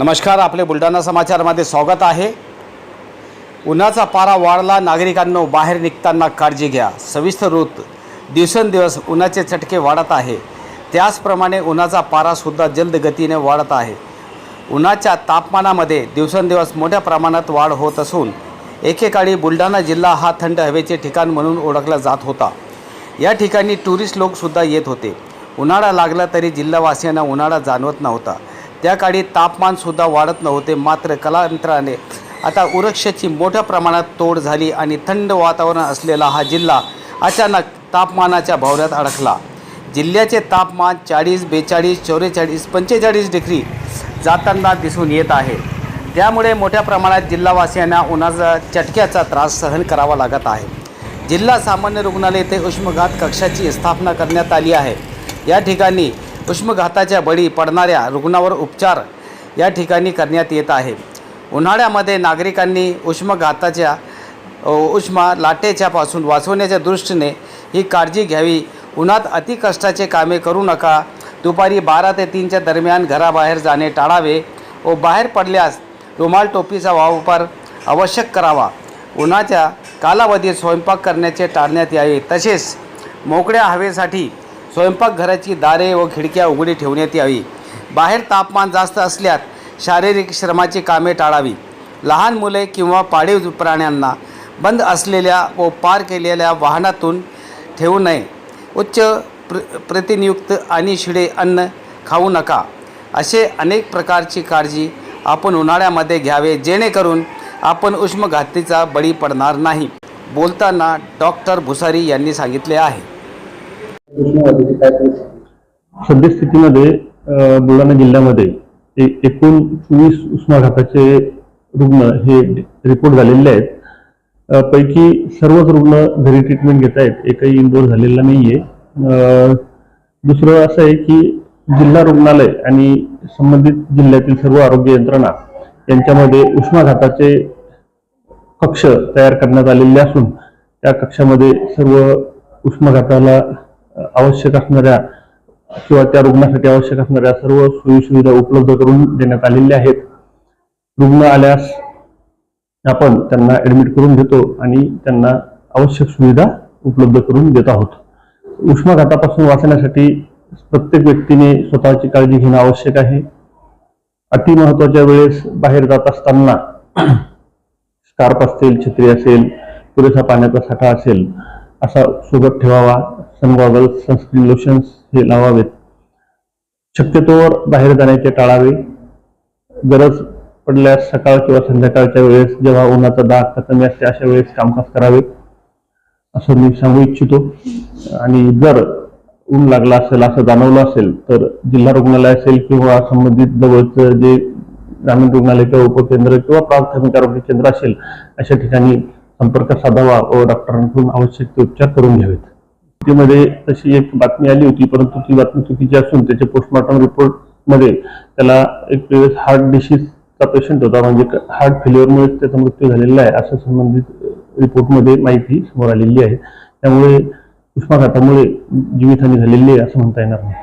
नमस्कार आपले बुलढाणा समाचारमध्ये स्वागत आहे. उन्हाचा पारा वाढला नागरिकांनो बाहेर निघताना काळजी घ्या. सविस्तर ऋत दिवसेंदिवस उन्हाचे चटके वाढत आहे. त्याचप्रमाणे उन्हाचा पारासुद्धा जलद गतीने वाढत आहे. उन्हाच्या तापमानामध्ये दिवसेंदिवस मोठ्या प्रमाणात वाढ होत असून एकेकाळी बुलढाणा जिल्हा हा थंड हवेचे ठिकाण म्हणून ओळखला जात होता. या ठिकाणी टुरिस्ट लोकसुद्धा येत होते. उन्हाळा लागला तरी जिल्हावासियांना उन्हाळा जाणवत नव्हता. त्या काळी तापमानसुद्धा वाढत नव्हते मात्र कालांतराने आता वृक्षाची मोठ्या प्रमाणात तोड झाली आणि थंड वातावरण असलेला हा जिल्हा अचानक तापमानाच्या भावऱ्यात अडकला. जिल्ह्याचे तापमान चाळीस बेचाळीस चौवेचाळीस पंचेचाळीस डिग्री जाताना दिसून येत आहे. त्यामुळे मोठ्या प्रमाणात जिल्हावासियांना उन्हाचा चटक्याचा त्रास सहन करावा लागत आहे. जिल्हा सामान्य रुग्णालय येथे उष्मघात कक्षाची स्थापना करण्यात आली आहे. या ठिकाणी उष्मघाताच्या बळी पडणाऱ्या रुग्णावर उपचार या ठिकाणी करण्यात येत आहे. उन्हाळ्यामध्ये नागरिकांनी उष्मघाताच्या उष्मा लाटेच्या पासून वाचवण्याच्या दृष्टीने ही काळजी घ्यावी. उन्हात अतिकष्टाचे कामे करू नका. दुपारी बारा ते तीनच्या दरम्यान घराबाहेर जाणे टाळावे व बाहेर पडल्यास रुमाल टोपीचा वापर आवश्यक करावा. उन्हाच्या कालावधीत स्वयंपाक करण्याचे टाळण्यात यावे. तसेच मोकळ्या हवेसाठी स्वयंपाकघराची दारे व खिडक्या उघडी ठेवण्यात यावी. बाहेर तापमान जास्त असल्यास शारीरिक श्रमाची कामे टाळावी. लहान मुले किंवा पाळीव प्राण्यांना बंद असलेल्या व पार केलेल्या वाहनातून ठेवू नये. उच्च प्र प्रतिनियुक्त आणि शिडे अन्न खाऊ नका. असे अनेक प्रकारची काळजी आपण उन्हाळ्यामध्ये घ्यावे जेणेकरून आपण उष्मघातीचा बळी पडणार नाही. बोलताना डॉक्टर भुसारी यांनी सांगितले आहे. सद्यस्थितीमध्ये बुलढाणा जिल्ह्यामध्ये एकूण चोवीस उष्माघाताचे रुग्ण हे रिपोर्ट झालेले आहेत. पैकी सर्वच रुग्ण घरी ट्रीटमेंट घेत आहेत. एकही इंदोर झालेला नाहीये. अ, दुसरं असं आहे की जिल्हा रुग्णालय आणि संबंधित जिल्ह्यातील सर्व आरोग्य यंत्रणा यांच्यामध्ये उष्माघाताचे कक्ष तयार करण्यात आलेले असून त्या कक्षामध्ये सर्व उष्माघाताला आवश्यक असणाऱ्या किंवा त्या रुग्णासाठी आवश्यक असणाऱ्या सर्व सोयी सुविधा उपलब्ध करून देण्यात आलेल्या आहेत. रुग्ण आल्यास आपण त्यांना ऍडमिट करून देतो आणि त्यांना आवश्यक सुविधा उपलब्ध करून देत आहोत. उष्माघातापासून वाचण्यासाठी प्रत्येक व्यक्तीने स्वतःची काळजी घेणं आवश्यक आहे. अति महत्त्वाच्या वेळेस बाहेर जात असताना स्कार्प असतील छत्री असेल पुरेसा पाण्याचा साठा असेल असा सोबत ठेवावा. सन गॉगल्स सनस्क्रीन लोशन्स हे लावावेत. शक्यतोवर बाहेर जाण्याचे टाळावे. गरज पडल्यास सकाळ किंवा संध्याकाळच्या वेळेस जेव्हा उन्हाचा दाग कमी असते अशा वेळेस कामकाज करावे असं मी सांगू इच्छितो. आणि जर ऊन लागला असेल असं जाणवलं असेल तर जिल्हा रुग्णालय असेल किंवा संबंधित जवळचं जे ग्रामीण रुग्णालय किंवा उपकेंद्र किंवा प्राथमिक आरोग्य केंद्र असेल अशा ठिकाणी संपर्क साधावा व डॉक्टरांकडून आवश्यक ते उपचार करून घ्यावेत. मध्ये तशी एक बातमी आली होती परंतु ती बातमी चुकीची असून त्याच्या पोस्टमॉर्टम रिपोर्टमध्ये त्याला एक वेळेस हार्ट डिसीजचा पेशंट होता. म्हणजे हार्ट फेल्युअरमुळे त्याचा मृत्यू झालेला आहे असं संबंधित रिपोर्टमध्ये माहिती समोर आलेली आहे. त्यामुळे उष्माघातामुळे जीवितहानी झालेली आहे असं म्हणता येणार नाही.